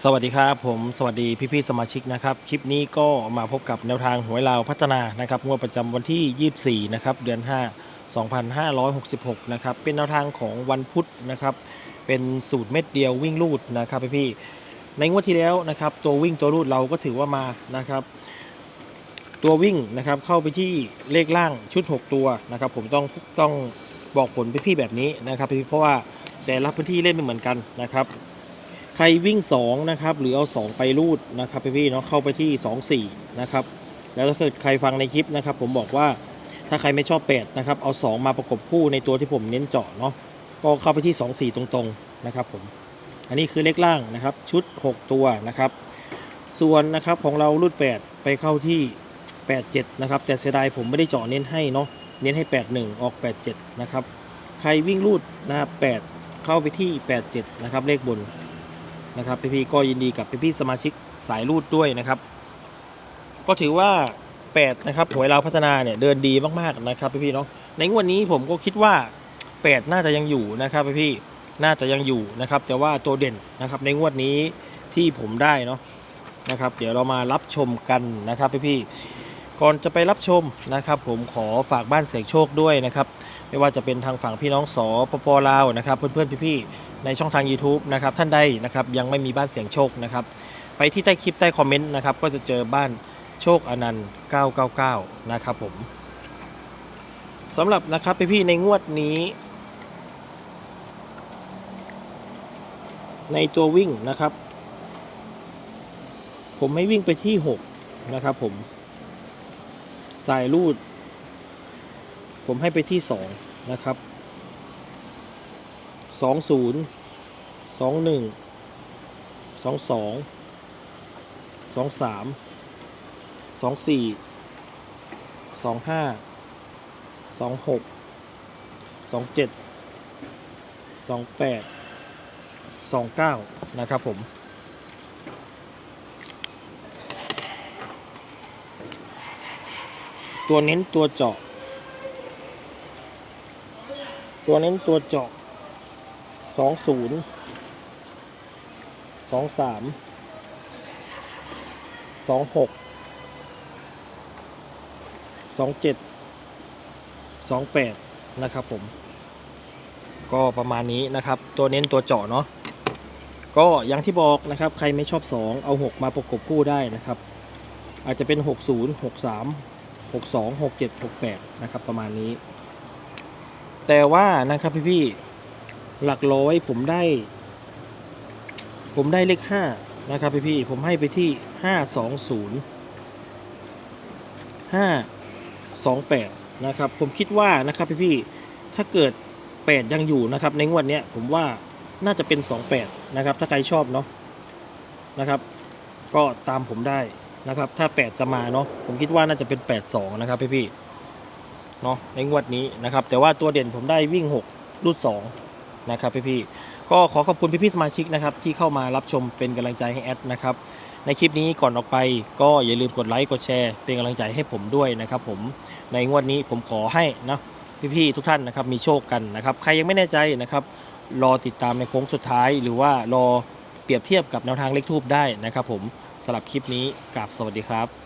สวัสดีครับผมสวัสดีพี่ๆสมาชิกนะครับ คลิปนี้ก็มาพบกับแนวทางหวยลาวพัฒนานะครับงวดประจำวันที่ 24 นะครับ เดือน 5 2566 นะครับ เป็นแนวทางของวันพุธนะครับ เป็นสูตรเม็ดเดียววิ่งลูดนะครับพี่ๆในงวดที่แล้วนะครับ ตัววิ่งตัวรูดเราก็ถือว่ามานะครับ ตัววิ่งนะครับเข้าไปที่เลขล่างชุด 6 ตัวนะครับ ผมต้องต้องบอกผลพี่ๆแบบนี้นะครับพี่ๆเพราะว่าแต่ละพื้นที่เล่นไม่เหมือนกันนะครับ รวิ่ง 2 นะครับ หรือเอา 2 ไปรูดนะครับพี่ๆเนาะเข้าไปที่ 2 4 นะครับ แล้วถ้าเกิดใครฟังในคลิปนะครับ ผมบอกว่าถ้าใครไม่ชอบ8นะครับเอา 2 มาประกบคู่ในตัวที่ผมเน้นเจาะเนาะก็เข้าไปที่ 2 4 ตรงๆนะครับผมอันนี้คือเลขล่างนะครับ ชุด 6 ตัวนะครับ ส่วนนะครับของเรารูด 8 ไปเข้าที่ 87 นะครับ แต่เสียดายผมไม่ได้เจาะเน้นให้เนาะเน้นให้ 81 ออก 87 นะครับ ใครวิ่งรูดนะครับ8เข้าไปที่ 87 นะครับ เลขบน นะครับพี่ๆก็ยินดีกับพี่ๆสมาชิกสายรูดด้วยนะครับ ก็ถือว่า8นะครับหวยเราวพัฒนาเนี่ยเดินดีมากๆนะครับพี่ๆเนาะในงวดนี้ผมก็คิดว่า 8 น่าจะยังอยู่นะครับพี่ๆน่าจะยังอยู่นะครับ แต่ว่าตัวเด่นนะครับในงวดนี้ที่ผมได้เนาะนะครับ เดี๋ยวเรามารับชมกันนะครับพี่ๆก่อนจะไปรับชมนะครับ ผมขอฝากบ้านเสกโชคด้วยนะครับ ไม่ว่าจะเป็นทางฝั่งพี่น้องสปปลาวนะครับ เพื่อนๆพี่ๆ ในช่องทาง YouTube นะครับท่านใดนะครับยังไม่มีบ้านเสียงโชคนะครับไปที่ใต้คลิปใต้คอมเมนต์นะครับก็จะเจอบ้านโชคอนันต์ 999 นะครับผมสำหรับนะครับพี่ๆในงวดนี้ ในตัววิ่งนะครับ ผมให้วิ่งไปที่ 6 นะครับผมสายรูด ผมให้ไปที่ 2 นะครับ 20 21 22 23 24 25 26 27 28 29นะครับผมตัวเน้นตัวเจาะ ตัวเน้นตัวเจาะ สองศูนย์สองสามสองหกสองเจ็ดสองแปดนะครับผม ก็ประมาณนี้นะครับ ตัวเน้นตัวเจาะเนาะก็อย่างที่บอกนะครับ ใครไม่ชอบ 2 เอา 6 มาประกบคู่ได้นะครับ อาจจะเป็น 60 63 62 67 68 นะครับ ประมาณนี้ แต่ว่านะครับพี่ๆ หลักร้อยผมได้ ผมได้เลขห้านะครับพี่พี่ผมให้ไปที่ห้าสองศูนย์ห้าสองแปดนะครับ ผมคิดว่านะครับพี่พี่ถ้าเกิดแปดยังอยู่นะครับในงวดเนี้ผมว่าน่าจะเป็นสองแปดนะครับ ถ้าใครชอบเนาะนะครับ ก็ตามผมได้นะครับ ถ้าแปดจะมาเนาะผมคิดว่าน่าจะเป็นแปดสองนะครับพี่พี่เนาะในงวดนี้นะครับ แต่ว่าตัวเด่นผมได้วิ่ง6รูด2 นะครับพี่ๆก็ขอขอบคุณพี่ๆสมาชิกนะครับที่เข้ามารับชมเป็นกำลังใจให้แอดนะครับในคลิปนี้ก่อนออกไปก็อย่าลืมกดไลค์กดแชร์ เป็นกำลังใจให้ผมด้วยนะครับผมในงวดนี้ผมขอให้นะพี่ๆทุกท่านนะครับมีโชคกันนะครับใครยังไม่แน่ใจนะครับรอติดตามในโค้งสุดท้าย หรือว่ารอเปรียบเทียบกับแนวทางเลขทูบได้นะครับผมสำหรับคลิปนี้กราบสวัสดีครับ